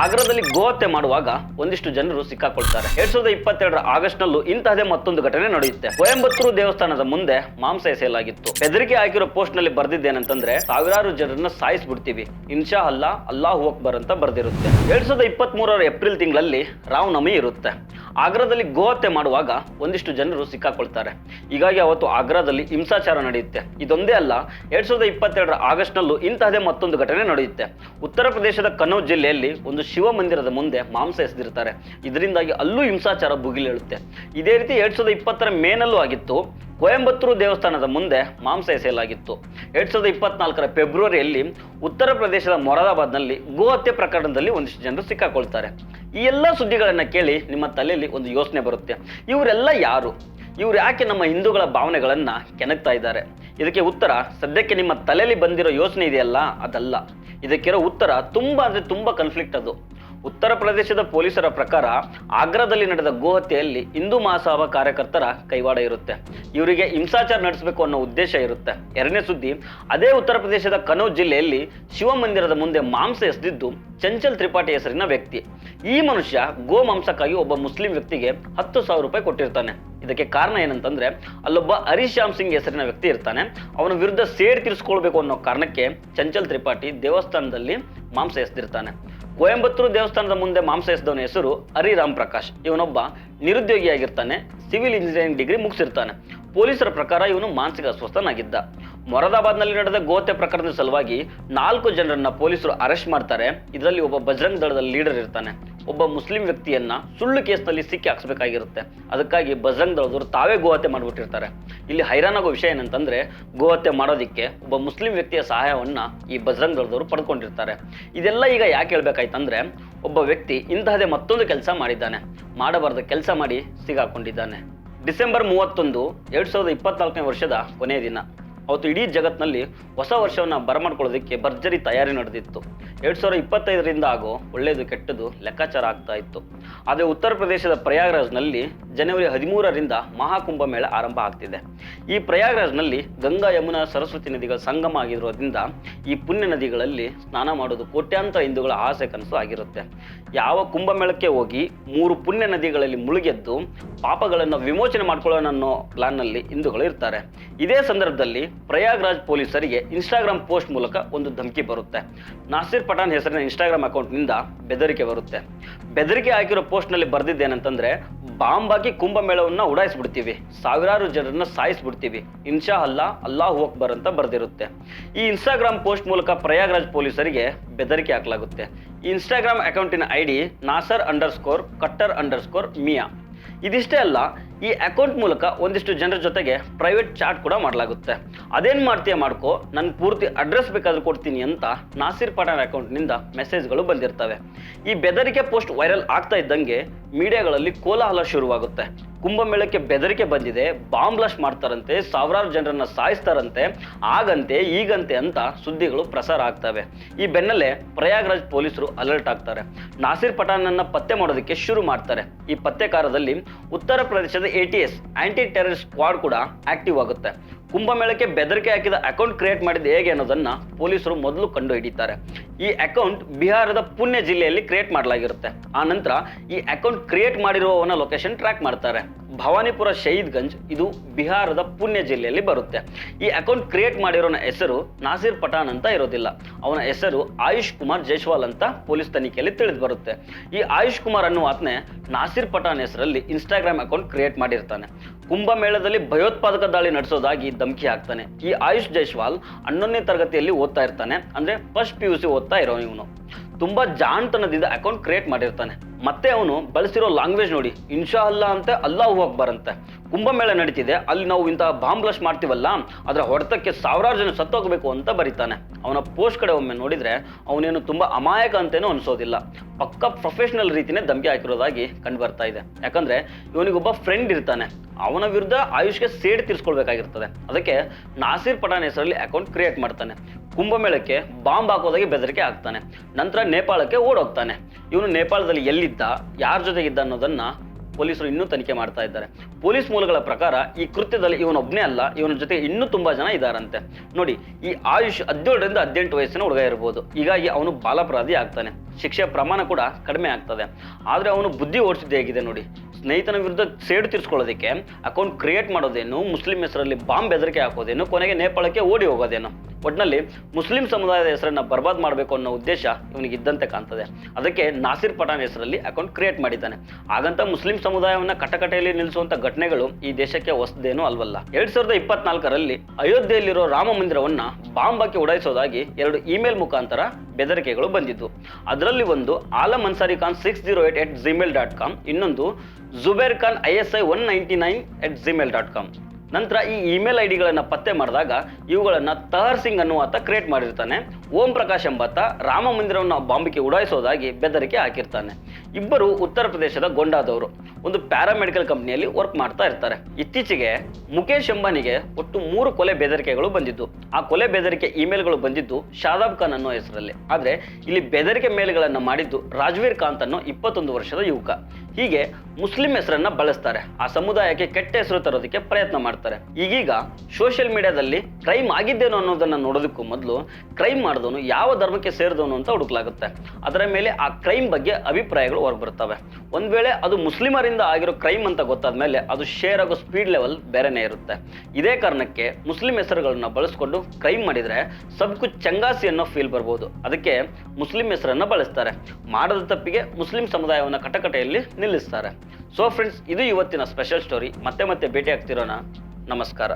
ಆಗ್ರಾದಲ್ಲಿ ಗೋಹತ್ಯೆ ಮಾಡುವಾಗ ಒಂದಿಷ್ಟು ಜನರು ಸಿಕ್ಕಾಕೊಳ್ತಾರೆ. ಎರಡ್ ಸಾವಿರದ ಇಪ್ಪತ್ತೆರಡರ ಆಗಸ್ಟ್ ನಲ್ಲೂ ಇಂತಹದೇ ಮತ್ತೊಂದು ಘಟನೆ ನಡೆಯುತ್ತೆ. ಕೊಯಂಬತ್ತೂರು ದೇವಸ್ಥಾನದ ಮುಂದೆ ಮಾಂಸ ಎಸೆಯಲಾಗಿತ್ತು ಬೆದರಿಕೆ ಹಾಕಿರೋ ಪೋಸ್ಟ್ನಲ್ಲಿ ಬರ್ದಿದ್ದೇನಂತಂದ್ರೆ, ಸಾವಿರಾರು ಜನರನ್ನ ಸಾಯಿಸ್ಬಿಡ್ತೀವಿ. ಇನ್ಶಾ ಅಲ್ಲಾ ಅಲ್ಲಾಹು ಅಕ್ಬರ್ ಅಂತ ಬರ್ದಿರುತ್ತೆ. ಎರಡ್ ಸಾವಿರದ ಇಪ್ಪತ್ತ್ ಮೂರರ ಏಪ್ರಿಲ್ ತಿಂಗಳಲ್ಲಿ ರಾಮನವಮಿ ಇರುತ್ತೆ. ಆಗ್ರಾದಲ್ಲಿ ಗೋಹತ್ಯೆ ಮಾಡುವಾಗ ಒಂದಿಷ್ಟು ಜನರು ಸಿಕ್ಕಾಕೊಳ್ತಾರೆ. ಹೀಗಾಗಿ ಅವತ್ತು ಆಗ್ರಾದಲ್ಲಿ ಹಿಂಸಾಚಾರ ನಡೆಯುತ್ತೆ. ಇದೊಂದೇ ಅಲ್ಲ, ಎರಡ್ ಸಾವಿರದ ಇಪ್ಪತ್ತೆರಡರ ಆಗಸ್ಟ್ನಲ್ಲೂ ಇಂತಹದೇ ಮತ್ತೊಂದು ಘಟನೆ ನಡೆಯುತ್ತೆ. ಉತ್ತರ ಪ್ರದೇಶದ ಕನೌಜ್ ಜಿಲ್ಲೆಯಲ್ಲಿ ಒಂದು ಶಿವ ಮಂದಿರದ ಮುಂದೆ ಮಾಂಸ ಎಸೆದಿರ್ತಾರೆ ಇದರಿಂದಾಗಿ ಅಲ್ಲೂ ಹಿಂಸಾಚಾರ ಭುಗಿಲೇಳುತ್ತೆ. ಇದೇ ರೀತಿ ಎರಡ್ ಸಾವಿರದ ಇಪ್ಪತ್ತರ ಮೇನಲ್ಲೂ ಆಗಿತ್ತು. ಕೊಯಂಬತ್ತೂರು ದೇವಸ್ಥಾನದ ಮುಂದೆ ಮಾಂಸ ಎಸೆಯಲಾಗಿತ್ತು. ಎರಡ್ ಸಾವಿರದ ಇಪ್ಪತ್ನಾಲ್ಕರ ಫೆಬ್ರವರಿಯಲ್ಲಿ ಉತ್ತರ ಪ್ರದೇಶದ ಮೊರಾದಾಬಾದ್ನಲ್ಲಿ ಗೋಹತ್ಯೆ ಪ್ರಕರಣದಲ್ಲಿ ಒಂದಿಷ್ಟು ಜನರು ಸಿಕ್ಕಾಕೊಳ್ತಾರೆ. ಈ ಎಲ್ಲ ಸುದ್ದಿಗಳನ್ನು ಕೇಳಿ ನಿಮ್ಮ ತಲೆಯಲ್ಲಿ ಒಂದು ಯೋಚನೆ ಬರುತ್ತೆ. ಇವರೆಲ್ಲ ಯಾರು? ಇವ್ರು ಯಾಕೆ ನಮ್ಮ ಹಿಂದೂಗಳ ಭಾವನೆಗಳನ್ನು ಕೆಣಕ್ತಾ ಇದ್ದಾರೆ? ಇದಕ್ಕೆ ಉತ್ತರ, ಸದ್ಯಕ್ಕೆ ನಿಮ್ಮ ತಲೆಯಲ್ಲಿ ಬಂದಿರೋ ಯೋಚನೆ ಇದೆಯಲ್ಲ? ಅದಲ್ಲ. ಇದಕ್ಕಿರೋ ಉತ್ತರ ತುಂಬ ಅಂದರೆ ತುಂಬ ಕನ್ಫ್ಲಿಕ್ಟ್ ಅದು. ಉತ್ತರ ಪ್ರದೇಶದ ಪೊಲೀಸರ ಪ್ರಕಾರ ಆಗ್ರಾದಲ್ಲಿ ನಡೆದ ಗೋಹತ್ಯೆಯಲ್ಲಿ ಹಿಂದೂ ಮಹಾಸಭಾ ಕಾರ್ಯಕರ್ತರ ಕೈವಾಡ ಇರುತ್ತೆ. ಇವರಿಗೆ ಹಿಂಸಾಚಾರ ನಡೆಸಬೇಕು ಅನ್ನೋ ಉದ್ದೇಶ ಇರುತ್ತೆ. ಎರಡನೇ ಸುದ್ದಿ, ಅದೇ ಉತ್ತರ ಪ್ರದೇಶದ ಕನೌಜ್ ಜಿಲ್ಲೆಯಲ್ಲಿ ಶಿವಮಂದಿರದ ಮುಂದೆ ಮಾಂಸ ಎಸೆದಿದ್ದು ಚಂಚಲ್ ತ್ರಿಪಾಠಿ ಹೆಸರಿನ ವ್ಯಕ್ತಿ. ಈ ಮನುಷ್ಯ ಗೋ ಮಾಂಸಕ್ಕಾಗಿ ಒಬ್ಬ ಮುಸ್ಲಿಂ ವ್ಯಕ್ತಿಗೆ ಹತ್ತು ಸಾವಿರ ರೂಪಾಯಿ ಕೊಟ್ಟಿರ್ತಾನೆ. ಇದಕ್ಕೆ ಕಾರಣ ಏನಂತಂದ್ರೆ, ಅಲ್ಲೊಬ್ಬ ಹರಿಶ್ಯಾಮ್ ಸಿಂಗ್ ಹೆಸರಿನ ವ್ಯಕ್ತಿ ಇರ್ತಾನೆ. ಅವನ ವಿರುದ್ಧ ಸೇಡ್ ತೀರಿಸ್ಕೊಳ್ಬೇಕು ಅನ್ನೋ ಕಾರಣಕ್ಕೆ ಚಂಚಲ್ ತ್ರಿಪಾಠಿ ದೇವಸ್ಥಾನದಲ್ಲಿ ಮಾಂಸ ಎಸೆದಿರ್ತಾನೆ. ಕೊಯಂಬತ್ತೂರು ದೇವಸ್ಥಾನದ ಮುಂದೆ ಮಾಂಸ ಎಸೆದವನ ಹೆಸರು ಹರಿರಾಮ್ ಪ್ರಕಾಶ್. ಇವನೊಬ್ಬ ನಿರುದ್ಯೋಗಿಯಾಗಿರ್ತಾನೆ, ಸಿವಿಲ್ ಇಂಜಿನಿಯರಿಂಗ್ ಡಿಗ್ರಿ ಮುಗಿಸಿರ್ತಾನೆ. ಪೊಲೀಸರ ಪ್ರಕಾರ ಇವನು ಮಾನಸಿಕ ಅಸ್ವಸ್ಥನಾಗಿದ್ದ. ಮೊರದಾಬಾದ್ನಲ್ಲಿ ನಡೆದ ಗೋತೆ ಪ್ರಕರಣದ ಸಲುವಾಗಿ ನಾಲ್ಕು ಜನರನ್ನ ಪೊಲೀಸರು ಅರೆಸ್ಟ್ ಮಾಡ್ತಾರೆ. ಇದರಲ್ಲಿ ಒಬ್ಬ ಬಜರಂಗ್ ದಳದ ಲೀಡರ್ ಇರ್ತಾನೆ. ಒಬ್ಬ ಮುಸ್ಲಿಂ ವ್ಯಕ್ತಿಯನ್ನ ಸುಳ್ಳು ಕೇಸ್ನಲ್ಲಿ ಸಿಕ್ಕಿ ಹಾಕ್ಸ್ಬೇಕಾಗಿರುತ್ತೆ. ಅದಕ್ಕಾಗಿ ಬಜರಂಗ್ ದಳದವರು ತಾವೇ ಗೋಹತ್ಯೆ ಮಾಡಿಬಿಟ್ಟಿರ್ತಾರೆ. ಇಲ್ಲಿ ಹೈರಾಣಾಗೋ ವಿಷಯ ಏನಂತಂದ್ರೆ, ಗೋಹತ್ಯೆ ಮಾಡೋದಿಕ್ಕೆ ಒಬ್ಬ ಮುಸ್ಲಿಂ ವ್ಯಕ್ತಿಯ ಸಹಾಯವನ್ನ ಈ ಬಜರಂಗ್ ದಳದವರು ಪಡ್ಕೊಂಡಿರ್ತಾರೆ. ಇದೆಲ್ಲ ಈಗ ಯಾಕೆ ಹೇಳ್ಬೇಕಾಯ್ತಂದ್ರೆ, ಒಬ್ಬ ವ್ಯಕ್ತಿ ಇಂತಹದೇ ಮತ್ತೊಂದು ಕೆಲಸ ಮಾಡಿದ್ದಾನೆ. ಮಾಡಬಾರದ ಕೆಲಸ ಮಾಡಿ ಸಿಗಾಕೊಂಡಿದ್ದಾನೆ. ಡಿಸೆಂಬರ್ ಮೂವತ್ತೊಂದು, ಎರಡ್ ಸಾವಿರದ ಇಪ್ಪತ್ನಾಲ್ಕನೇ ವರ್ಷದ ಕೊನೆಯ ದಿನ. ಅವತ್ತು ಇಡೀ ಜಗತ್ತಿನಲ್ಲಿ ಹೊಸ ವರ್ಷವನ್ನು ಬರಮಾಡ್ಕೊಳ್ಳೋದಕ್ಕೆ ಭರ್ಜರಿ ತಯಾರಿ ನಡೆದಿತ್ತು. ಎರಡು ಸಾವಿರದ ಇಪ್ಪತ್ತೈದರಿಂದ ಆಗೋ ಒಳ್ಳೆಯದು ಕೆಟ್ಟದು ಲೆಕ್ಕಾಚಾರ ಆಗ್ತಾ ಇತ್ತು. ಆದರೆ ಉತ್ತರ ಪ್ರದೇಶದ ಪ್ರಯಾಗ್ರಾಜ್ನಲ್ಲಿ ಜನವರಿ ಹದಿಮೂರರಿಂದ ಮಹಾಕುಂಭ ಮೇಳ ಆರಂಭ ಆಗ್ತಿದೆ. ಈ ಪ್ರಯಾಗ್ರಾಜ್ನಲ್ಲಿ ಗಂಗಾ, ಯಮುನಾ, ಸರಸ್ವತಿ ನದಿಗಳ ಸಂಗಮ ಆಗಿರೋದ್ರಿಂದ ಈ ಪುಣ್ಯ ನದಿಗಳಲ್ಲಿ ಸ್ನಾನ ಮಾಡೋದು ಕೋಟ್ಯಾಂತರ ಹಿಂದೂಗಳ ಆಸೆ ಕನಸು ಆಗಿರುತ್ತೆ. ಯಾವ ಕುಂಭಮೇಳಕ್ಕೆ ಹೋಗಿ ಮೂರು ಪುಣ್ಯ ನದಿಗಳಲ್ಲಿ ಮುಳುಗೆದ್ದು ಪಾಪಗಳನ್ನು ವಿಮೋಚನೆ ಮಾಡ್ಕೊಳ್ಳೋಣ ಅನ್ನೋ ಪ್ಲಾನ್ನಲ್ಲಿ ಹಿಂದೂಗಳು ಇರ್ತಾರೆ. ಇದೇ ಸಂದರ್ಭದಲ್ಲಿ ಪ್ರಯಾಗ್ರಾಜ್ ಪೊಲೀಸರಿಗೆ ಇನ್ಸ್ಟಾಗ್ರಾಮ್ ಪೋಸ್ಟ್ ಮೂಲಕ ಒಂದು ಧಮಕಿ ಬರುತ್ತೆ. ನಾಸಿರ್ ಪಠಾಣ್ ಹೆಸರಿನ ಇನ್ಸ್ಟಾಗ್ರಾಮ್ ಅಕೌಂಟ್ನಿಂದ ಬೆದರಿಕೆ ಬರುತ್ತೆ. ಬೆದರಿಕೆ ಹಾಕಿರೋ ಪೋಸ್ಟ್ನಲ್ಲಿ ಬರೆದಿದ್ದೇನಂತಂದ್ರೆ, ಬಾಂಬ್ ಹಾಕಿ ಕುಂಭಮೇಳವನ್ನು ಉಡಾಯಿಸ್ಬಿಡ್ತೀವಿ. ಸಾವಿರಾರು ಜನರನ್ನ ಸಾಯಿಸ್ಬಿಡ್ತೀವಿ. ಇನ್ಶಾ ಅಲ್ಲಾ ಅಲ್ಲಾಹು ಅಕ್ಬರ್ ಅಂತ ಬರೆದಿರುತ್ತೆ. ಈ ಇನ್ಸ್ಟಾಗ್ರಾಮ್ ಪೋಸ್ಟ್ ಮೂಲಕ ಪ್ರಯಾಗ್ರಾಜ್ ಪೊಲೀಸರಿಗೆ ಬೆದರಿಕೆ ಹಾಕಲಾಗುತ್ತೆ. ಇನ್ಸ್ಟಾಗ್ರಾಮ್ ಅಕೌಂಟಿನ I D Nasar underscore Kattar underscore Miya. ಇದಿಷ್ಟೇ ಅಲ್ಲ, ಈ ಅಕೌಂಟ್ ಮೂಲಕ ಒಂದಿಷ್ಟು ಜನರ ಜೊತೆಗೆ ಪ್ರೈವೇಟ್ ಚಾಟ್ ಕೂಡ ಮಾಡಲಾಗುತ್ತೆ. ಅದೇನು ಮಾಡ್ತೀಯ ಮಾಡ್ಕೋ ನನ್ನ ಪೂರ್ತಿ ಅಡ್ರೆಸ್ ಬೇಕಾದ್ರೂ ಕೊಡ್ತೀನಿ ಅಂತ ನಾಸಿರ್ ಪಠಾಣ್ ಅಕೌಂಟ್ನಿಂದ ಮೆಸೇಜ್ಗಳು ಬಂದಿರ್ತವೆ. ಈ ಬೆದರಿಕೆ ಪೋಸ್ಟ್ ವೈರಲ್ ಆಗ್ತಾ ಇದ್ದಂಗೆ ಮೀಡಿಯಾಗಳಲ್ಲಿ ಕೋಲಾಹಲ ಶುರುವಾಗುತ್ತೆ. ಕುಂಭಮೇಳಕ್ಕೆ ಬೆದರಿಕೆ ಬಂದಿದೆ, ಬಾಂಬ್ ಬ್ಲಾಸ್ಟ್ ಮಾಡ್ತಾರಂತೆ, ಸಾವಿರಾರು ಜನರನ್ನ ಸಾಯಿಸ್ತಾರಂತೆ, ಆಗಂತೆ, ಈಗಂತೆ ಅಂತ ಸುದ್ದಿಗಳು ಪ್ರಸಾರ ಆಗ್ತವೆ. ಈ ಬೆನ್ನಲ್ಲೇ ಪ್ರಯಾಗ್ರಾಜ್ ಪೊಲೀಸರು ಅಲರ್ಟ್ ಆಗ್ತಾರೆ. ನಾಸಿರ್ ಪಠಾಣನ್ನ ಪತ್ತೆ ಮಾಡೋದಕ್ಕೆ ಶುರು ಮಾಡ್ತಾರೆ. ಈ ಪತ್ತೆ ಕಾರ್ಯದಲ್ಲಿ ಉತ್ತರ ಪ್ರದೇಶದ A T S, anti terrorist squad ಕೂಡ ಆಕ್ಟಿವ್ ಆಗುತ್ತೆ. ಕುಂಭಮೇಳಕ್ಕೆ ಬೆದರಿಕೆ ಹಾಕಿದ ಅಕೌಂಟ್ ಕ್ರಿಯೇಟ್ ಮಾಡಿದ ಹೇಗೆ ಅನ್ನೋದನ್ನ ಪೊಲೀಸರು ಮೊದಲು ಕಂಡು ಹಿಡಿತಾರೆ. ಈ ಅಕೌಂಟ್ ಬಿಹಾರದ ಪುಣ್ಯ ಜಿಲ್ಲೆಯಲ್ಲಿ ಕ್ರಿಯೇಟ್ ಮಾಡಲಾಗಿರುತ್ತೆ. ಆ ನಂತರ ಈ ಅಕೌಂಟ್ ಕ್ರಿಯೇಟ್ ಮಾಡಿರುವವನ ಲೊಕೇಶನ್ ಟ್ರ್ಯಾಕ್ ಮಾಡ್ತಾರೆ. ಭವಾನಿಪುರ ಶಹೀದ್ಗಂಜ್ ಇದು ಬಿಹಾರದ ಪುಣ್ಯ ಜಿಲ್ಲೆಯಲ್ಲಿ ಬರುತ್ತೆ. ಈ ಅಕೌಂಟ್ ಕ್ರಿಯೇಟ್ ಮಾಡಿರೋನ ಹೆಸರು ನಾಸಿರ್ ಪಠಾಣ್ ಅಂತ ಇರೋದಿಲ್ಲ. ಅವನ ಹೆಸರು ಆಯುಷ್ ಕುಮಾರ್ ಜೈಶ್ವಾಲ್ ಅಂತ ಪೊಲೀಸ್ ತನಿಖೆಯಲ್ಲಿ ತಿಳಿದು ಬರುತ್ತೆ. ಈ ಆಯುಷ್ ಕುಮಾರ್ ಅನ್ನುವ ಆತನೇ ನಾಸಿರ್ ಪಠಾಣ್ ಹೆಸರಲ್ಲಿ ಇನ್ಸ್ಟಾಗ್ರಾಮ್ ಅಕೌಂಟ್ ಕ್ರಿಯೇಟ್ ಮಾಡಿರ್ತಾನೆ. ಕುಂಭಮೇಳದಲ್ಲಿ ಭಯೋತ್ಪಾದಕ ದಾಳಿ ನಡೆಸೋದಾಗಿ ಧಮಕಿ ಹಾಕ್ತಾನೆ. ಈ ಆಯುಷ್ ಜೈಶ್ವಾಲ್ ಹನ್ನೊಂದನೇ ತರಗತಿಯಲ್ಲಿ ಓದ್ತಾ ಇರ್ತಾನೆ. ಅಂದ್ರೆ ಫಸ್ಟ್ ಪಿ ಯು ಸಿ ಓದ್ತಾ ಇರೋ ಇವನು. ತುಂಬಾ ಜಾಣ್ತನದಿಂದ ಅಕೌಂಟ್ ಕ್ರಿಯೇಟ್ ಮಾಡಿರ್ತಾನೆ. ಮತ್ತೆ ಅವನು ಬಳಸಿರೋ ಲ್ಯಾಂಗ್ವೇಜ್ ನೋಡಿ ಇನ್ಶಾ ಅಲ್ಲಾ ಅಂತ ಅಲ್ಲಾಹು ಅಕ್ಬರ್ ಅಂತೆ. ಕುಂಭಮೇಳ ನಡೀತಿದೆ, ಅಲ್ಲಿ ನಾವು ಇಂತಹ ಬಾಂಬ್ ಬ್ಲಾಸ್ಟ್ ಮಾಡ್ತೀವಲ್ಲ, ಅದರ ಹೊಡೆತಕ್ಕೆ ಸಾವಿರಾರು ಜನ ಸತ್ತೋಗ್ಬೇಕು ಅಂತ ಬರೀತಾನೆ. ಅವನ ಪೋಸ್ಟ್ ಕಡೆ ಒಮ್ಮೆ ನೋಡಿದ್ರೆ, ಅವನೇನು ತುಂಬಾ ಅಮಾಯಕ ಅಂತೇನು ಅನ್ಸೋದಿಲ್ಲ. ಪಕ್ಕ ಪ್ರೊಫೆಷನಲ್ ರೀತಿನೇ ಧಮಕಿ ಹಾಕಿರೋದಾಗಿ ಕಂಡು ಬರ್ತಾ ಇದೆ. ಯಾಕಂದ್ರೆ, ಇವನಿಗೊಬ್ಬ ಫ್ರೆಂಡ್ ಇರ್ತಾನೆ. ಅವನ ವಿರುದ್ಧ ಆಯುಷ್ಗೆ ಸೇಡ್ ತೀರಿಸ್ಕೊಳ್ಬೇಕಾಗಿರ್ತದೆ. ಅದಕ್ಕೆ ನಾಸಿರ್ ಪಠಾಣ್ ಹೆಸರಲ್ಲಿ ಅಕೌಂಟ್ ಕ್ರಿಯೇಟ್ ಮಾಡ್ತಾನೆ. ಕುಂಭಮೇಳಕ್ಕೆ ಬಾಂಬ್ ಹಾಕೋದಾಗಿ ಬೆದರಿಕೆ ಹಾಕ್ತಾನೆ. ನಂತರ ನೇಪಾಳಕ್ಕೆ ಓಡೋಗ್ತಾನೆ. ಇವನು ನೇಪಾಳದಲ್ಲಿ ಎಲ್ಲಿದ್ದ, ಯಾರ ಜೊತೆಗಿದ್ದ ಅನ್ನೋದನ್ನ ಪೊಲೀಸರು ಇನ್ನೂ ತನಿಖೆ ಮಾಡ್ತಾ ಇದ್ದಾರೆ. ಪೊಲೀಸ್ ಮೂಲಗಳ ಪ್ರಕಾರ ಈ ಕೃತ್ಯದಲ್ಲಿ ಇವನೊಬ್ಬನೇ ಅಲ್ಲ, ಇವನ ಜೊತೆ ಇನ್ನೂ ತುಂಬಾ ಜನ ಇದ್ದಾರಂತೆ. ನೋಡಿ, ಈ ಆಯುಷ್ ಹದಿನೇಳರಿಂದ ಹದಿನೆಂಟು ವಯಸ್ಸಿನ ಹುಡುಗ ಇರ್ಬೋದು. ಹೀಗಾಗಿ ಅವನು ಬಾಲಾಪರಾಧಿ ಆಗ್ತಾನೆ. ಶಿಕ್ಷೆ ಪ್ರಮಾಣ ಕೂಡ ಕಡಿಮೆ ಆಗ್ತದೆ. ಆದರೆ ಅವನು ಬುದ್ಧಿ ಓಡಿಸಿದ್ದು ಹೇಗಿದೆ ನೋಡಿ. ಸ್ನೇಹಿತನ ವಿರುದ್ಧ ಸೇಡು ತೀರಿಸ್ಕೊಳ್ಳೋದಕ್ಕೆ ಅಕೌಂಟ್ ಕ್ರಿಯೇಟ್ ಮಾಡೋದೇನು, ಮುಸ್ಲಿಂ ಹೆಸರಲ್ಲಿ ಬಾಂಬ್ ಬೆದರಿಕೆ ಹಾಕೋದೇನು, ಕೊನೆಗೆ ನೇಪಾಳಕ್ಕೆ ಓಡಿ ಹೋಗೋದೇನು. ಒಟ್ಟಿನಲ್ಲಿ ಮುಸ್ಲಿಂ ಸಮುದಾಯದ ಹೆಸರನ್ನ ಬರ್ಬಾದ್ ಮಾಡಬೇಕು ಅನ್ನೋ ಉದ್ದೇಶ ಇವನಿಗೆ ಇದ್ದಂತೆ ಕಾಣ್ತದೆ. ಅದಕ್ಕೆ ನಾಸಿರ್ ಪಠಾಣ್ ಹೆಸರಲ್ಲಿ ಅಕೌಂಟ್ ಕ್ರಿಯೇಟ್ ಮಾಡಿದ್ದಾನೆ. ಹಾಗಂತ ಮುಸ್ಲಿಂ ಸಮುದಾಯವನ್ನ ಕಟಕಟೆಯಲ್ಲಿ ನಿಲ್ಲಿಸುವಂಥ ಘಟನೆಗಳು ಈ ದೇಶಕ್ಕೆ ಹೊಸದೇನೂ ಅಲ್ವಲ್ಲ. ಎರಡ್ ಸಾವಿರದ ಇಪ್ಪತ್ನಾಲ್ಕರಲ್ಲಿ ಅಯೋಧ್ಯೆಯಲ್ಲಿರೋ ರಾಮ ಮಂದಿರವನ್ನ ಬಾಂಬ್ ಹಾಕಿ ಉಡಾಯಿಸೋದಾಗಿ ಎರಡು ಇಮೇಲ್ ಮುಖಾಂತರ ಬೆದರಿಕೆಗಳು ಬಂದಿದ್ದು. ಅದರಲ್ಲಿ ಒಂದು Alam Ansari Khan six zero eight at Gmail dot com, ಇನ್ನೊಂದು Zubair Khan I S I one ninety nine at Gmail dot com. ನಂತರ ಈ ಇಮೇಲ್ ಐ ಡಿಗಳನ್ನು ಪತ್ತೆ ಮಾಡಿದಾಗ ಇವುಗಳನ್ನು ತಹರ್ ಸಿಂಗ್ ಅನ್ನುವಾತ ಕ್ರಿಯೇಟ್ ಮಾಡಿರ್ತಾನೆ. ಓಂ ಪ್ರಕಾಶ್ ಎಂಬಾತ ರಾಮ ಮಂದಿರವನ್ನು ಬಾಂಬಿಗೆ ಉಡಾಯಿಸೋದಾಗಿ ಬೆದರಿಕೆ ಹಾಕಿರ್ತಾನೆ. ಇಬ್ಬರು ಉತ್ತರ ಪ್ರದೇಶದ ಗೊಂಡಾದವರು. ಒಂದು ಪ್ಯಾರಾಮೆಡಿಕಲ್ ಕಂಪ್ನಿಯಲ್ಲಿ ವರ್ಕ್ ಮಾಡ್ತಾ ಇರ್ತಾರೆ. ಇತ್ತೀಚೆಗೆ ಮುಖೇಶ್ ಅಂಬಾನಿಗೆ ಒಟ್ಟು ಮೂರು ಕೊಲೆ ಬೆದರಿಕೆಗಳು ಬಂದಿದ್ದು. ಆ ಕೊಲೆ ಬೆದರಿಕೆ ಇಮೇಲ್ಗಳು ಬಂದಿದ್ದು ಶಾದಾಬ್ ಖಾನ್ ಅನ್ನೋ ಹೆಸರಲ್ಲಿ. ಆದರೆ ಇಲ್ಲಿ ಬೆದರಿಕೆ ಮೇಲ್ಗಳನ್ನು ಮಾಡಿದ್ದು ರಾಜ್ವೀರ್ ಕಾಂತ್ ಅನ್ನೋ ಇಪ್ಪತ್ತೊಂದು ವರ್ಷದ ಯುವಕ. ಹೀಗೆ ಮುಸ್ಲಿಂ ಹೆಸರನ್ನ ಬಳಸ್ತಾರೆ. ಆ ಸಮುದಾಯಕ್ಕೆ ಕೆಟ್ಟ ಹೆಸರು ತರೋದಕ್ಕೆ ಪ್ರಯತ್ನ ಮಾಡ್ತಾರೆ. ಈಗೀಗ ಸೋಷಿಯಲ್ ಮೀಡಿಯಾದಲ್ಲಿ ಕ್ರೈಮ್ ಆಗಿದ್ದೇನೋ ಅನ್ನೋದನ್ನ ನೋಡೋದಕ್ಕೂ ಮೊದಲು ಕ್ರೈಮ್ ಮಾಡಿದವನು ಯಾವ ಧರ್ಮಕ್ಕೆ ಸೇರಿದವನು ಅಂತ ಹುಡುಕಲಾಗುತ್ತೆ. ಅದರ ಮೇಲೆ ಆ ಕ್ರೈಮ್ ಬಗ್ಗೆ ಅಭಿಪ್ರಾಯಗಳು ಹೊರಬರ್ತವೆ ಒಂದ್ ವೇಳೆ ಅದು ಮುಸ್ಲಿಮರಿಂದ ಆಗಿರೋ ಕ್ರೈಮ್ ಅಂತ ಗೊತ್ತಾದ ಮೇಲೆ ಅದು ಶೇರ್ ಆಗೋ ಸ್ಪೀಡ್ ಲೆವೆಲ್ ಬೇರೆನೇ ಇರುತ್ತೆ. ಇದೇ ಕಾರಣಕ್ಕೆ ಮುಸ್ಲಿಂ ಹೆಸರುಗಳನ್ನ ಬಳಸ್ಕೊಂಡು ಕ್ರೈಮ್ ಮಾಡಿದ್ರೆ ಸಬ್ಕು ಚಂಗಾಸಿ ಅನ್ನೋ ಫೀಲ್ ಬರ್ಬೋದು. ಅದಕ್ಕೆ ಮುಸ್ಲಿಂ ಹೆಸರನ್ನ ಬಳಸ್ತಾರೆ. ಮಾಡದ ತಪ್ಪಿಗೆ ಮುಸ್ಲಿಂ ಸಮುದಾಯವನ್ನು ಕಟಕಟೆಯಲ್ಲಿ ನಿಲ್ಲಿಸ್ತಾರೆ. ಸೊ ಫ್ರೆಂಡ್ಸ್ ಇದು ಇವತ್ತಿನ ಸ್ಪೆಷಲ್ ಸ್ಟೋರಿ ಮತ್ತೆ ಮತ್ತೆ ಭೇಟಿ ಆಗ್ತಿರೋಣ ನಮಸ್ಕಾರ.